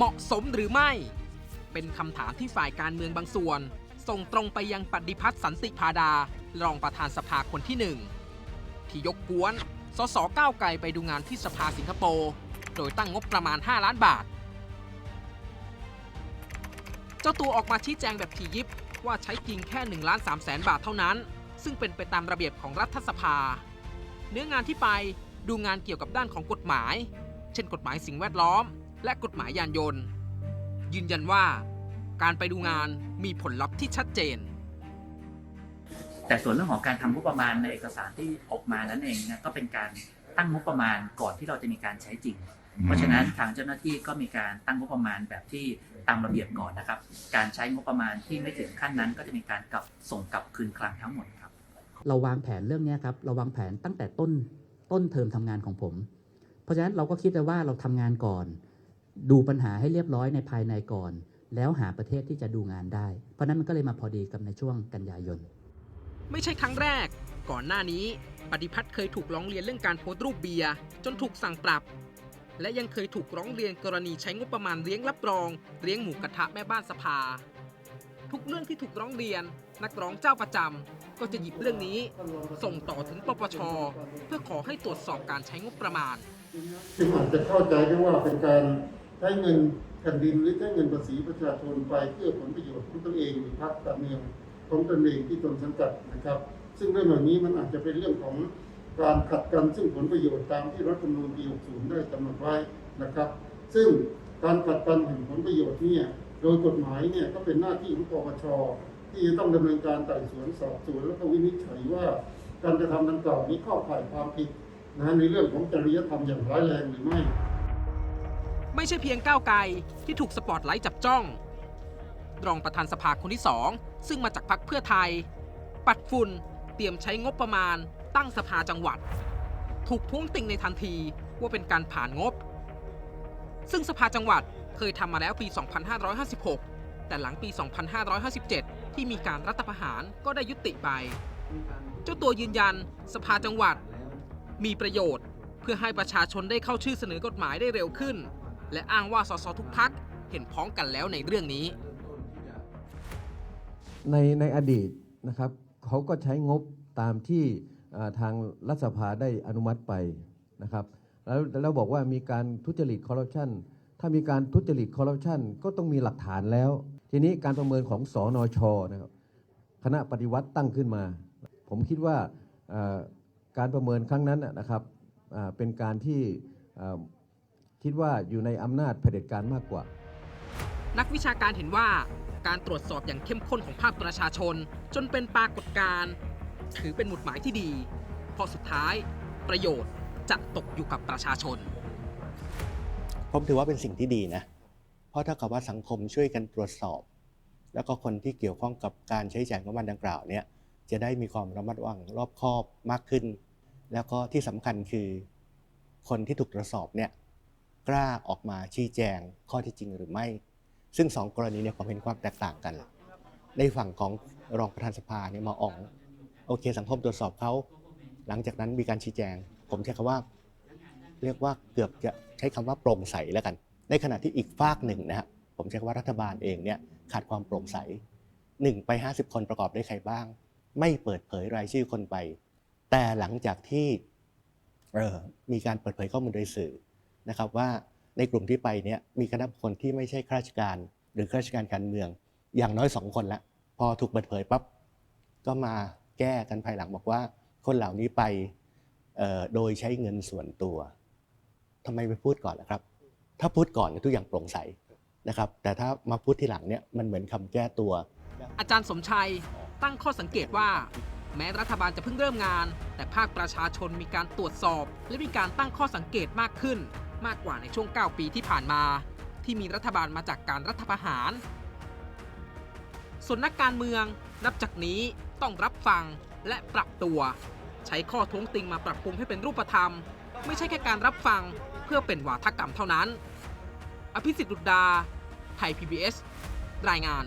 เหมาะสมหรือไม่ เป็นคำถามที่ฝ่ายการเมืองบางส่วน ส่งตรงไปยังปฏิพัฒน์สันติพาดารองประธานสภาคนที่หนึ่งที่ยกกวน สสก้าวไกลไปดูงานที่สภาสิงคโปร์โดยตั้งงบประมาณ 5 ล้านบาท เจ้าตัวออกมาชี้แจงแบบถี่ยิบว่าใช้จริงแค่1ล้าน3แสนบาทเท่านั้น ซึ่งเป็นไปตามระเบียบของรัฐสภา เนื้องานที่ไปดูงานเกี่ยวกับด้านของกฎหมาย เช่นกฎหมายสิ่งแวดล้อม และกฎหมายยานยนต์ ยืนยันว่าการไปดูงานมีผลลัพธ์ที่ชัดเจน แต่ส่วนเรื่องของการทำงบประมาณในเอกสารที่ออกมานั้นเองเนะก็เป็นการตั้งงบประมาณก่อนที่เราจะมีการใช้จริง เพราะฉะนั้นทางเจ้าหน้าที่ก็มีการตั้งงบประมาณแบบที่ตามระเบียบก่อนนะครับ การใช้งบประมาณที่ไม่ถึงขั้นนั้นก็จะมีการกลับส่งกลับคืนคลังทั้งหมดครับ เราวางแผนเรื่องเนี้ยครับเราวางแผนตั้งแต่ต้นต้นเทอมทำงานของผม เพราะฉะนั้นเราก็คิดเลยว่าเราทำงานก่อน ดูปัญหาให้เรียบร้อยในภายในก่อน แล้วหาประเทศที่จะดูงานได้ เพราะฉะนั้นมันก็เลยมาพอดีกับในช่วงกันยายน ไม่ใช่ครั้งแรก ก่อนหน้านี้ ปฏิพัฒน์เคยถูกร้องเรียนเรื่องการโพสต์รูปเบียร์จนถูกสั่งปรับ และยังเคยถูกร้องเรียนกรณีใช้งบประมาณเลี้ยงรับรองเลี้ยงหมูกระทะแม่บ้านสภา ทุกเรื่องที่ถูกร้องเรียน นักร้องเจ้าประจำก็จะหยิบเรื่องนี้ ส่งต่อถึงปปชเพื่อขอให้ตรวจสอบการใช้งบประมาณจึงอาจจะเข้าใจได้ว่าเป็นการ ใช้เงินแผ่นดินหรือใช้เงินภาษีประชาชนไปเพื่อผลประโยชน์ของตนเองหรือพรรคการเมืองของตนเองที่ตนสังกัดนะครับ ซึ่งเรื่องเหล่านี้มันอาจจะเป็นเรื่องของการขัดกันซึ่งผลประโยชน์ตามที่รัฐธรรมนูญปี 60 ได้กำหนดไว้นะครับ ซึ่งการขัดกันแห่งผลประโยชน์เนี่ยโดยกฎหมายเนี่ยก็เป็นหน้าที่ของปปชที่จะต้องดำเนินการไต่สวนสอบสวนแล้วก็วินิจฉัยว่า การกระทำดังกล่าวนี้เข้าข่ายความผิดนะในเรื่องของจริยธรรมอย่างร้ายแรงหรือไม่ ไม่ใช่เพียงก้าวไกลที่ถูกสปอตไลท์จับจ้อง รองประธานสภาคนที่สองซึ่งมาจากพรรคเพื่อไทย ปัดฝุ่นเตรียมใช้งบประมาณ ตั้งสภาจังหวัด ถูกท้วงติงในทันทีว่าเป็นการผ่านงบ ซึ่งสภาจังหวัดเคยทำมาแล้วปี 2556 แต่หลังปี 2557 ที่มีการรัฐประหารก็ได้ยุติไป เจ้าตัวยืนยันสภาจังหวัด มีประโยชน์ เพื่อให้ประชาชนได้เข้าชื่อเสนอกฎหมายได้เร็วขึ้น และอ้างว่าสสทุกพักเห็นพ้องกันแล้วในเรื่องนี้ ในในอดีตนะครับเขาก็ใช้งบตามที่ทางรัฐสภาได้อนุมัติไปนะครับ แล้วแล้วบอกว่ามีการทุจริตคอร์รัปชันถ้ามีการทุจริตคอร์รัปชันก็ต้องมีหลักฐานแล้ว ทีนี้การประเมินของสอนอชนะครับคณะปฏิวัติตั้งขึ้นมา ผมคิดว่าการประเมินครั้งนั้นนะครับเป็นการที่ คิดว่าอยู่ในอำนาจเผด็จการมากกว่า นักวิชาการเห็นว่าการตรวจสอบอย่างเข้มข้นของภาคประชาชน จนเป็นปรากฏการณ์ถือเป็นหมุดหมายที่ดีเพราะสุดท้ายประโยชน์จะตกอยู่กับประชาชน ผมถือว่าเป็นสิ่งที่ดีนะ เพราะถ้ากับว่าสังคมช่วยกันตรวจสอบ แล้วก็คนที่เกี่ยวข้องกับการใช้จ่ายงบประมาณดังกล่าวเนี่ยจะได้มีความระมัดระวังรอบคอบมากขึ้น แล้วก็ที่สำคัญคือ คนที่ถูกตรวจสอบเนี่ย กล้าออกมาชี้แจงข้อที่จริงหรือไม่ ซึ่งสองกรณีเนี่ยผมเห็นความแตกต่างกัน ในฝั่งของรองประธานสภาเนี่ยมาอ่องโอเค สังคมตรวจสอบเขาหลังจากนั้นมีการชี้แจง ผมใช้คำว่า เรียกว่าเกือบจะใช้คำว่าโปร่งใสแล้วกัน ในขณะที่อีกฝากหนึ่งนะครับผมใช้คำว่ารัฐบาลเองเนี่ยขาดความโปร่งใสหนึ่งไป50คนประกอบได้ใครบ้าง ไม่เปิดเผยรายชื่อคนไป แต่หลังจากที่เออมีการเปิดเผยข้อมูลโดยสื่อ นะครับว่าในกลุ่มที่ไปเนี่ยมีคณะบุคคลที่ไม่ใช่ข้าราชการ หรือข้าราชการการเมือง อย่างน้อยสองคนละพอถูกเปิดเผยปั๊บก็มาแก้กันภายหลังบอกว่า คนเหล่านี้ไปโดยใช้เงินส่วนตัวทำไมไม่พูดก่อนล่ะครับ ถ้าพูดก่อนทุกอย่างโปร่งใสนะครับ แต่ถ้ามาพูดทีหลังเนี่ยมันเหมือนคำแก้ตัว อาจารย์สมชัยตั้งข้อสังเกตว่า แม้รัฐบาลจะเพิ่งเริ่มงาน แต่ภาคประชาชนมีการตรวจสอบ และมีการตั้งข้อสังเกตมากขึ้น มากกว่าในช่วง 9 ปีที่ผ่านมา ที่มีรัฐบาลมาจากการรัฐประหาร ส่วนนักการเมืองนับจากนี้ต้องรับฟังและปรับตัว ใช้ข้อท้วงติงมาปรับปรุงให้เป็นรูปธรรม ไม่ใช่แค่การรับฟังเพื่อเป็นวาทกรรมเท่านั้น อภิสิทธิ์ดุดดา ไทย PBS รายงาน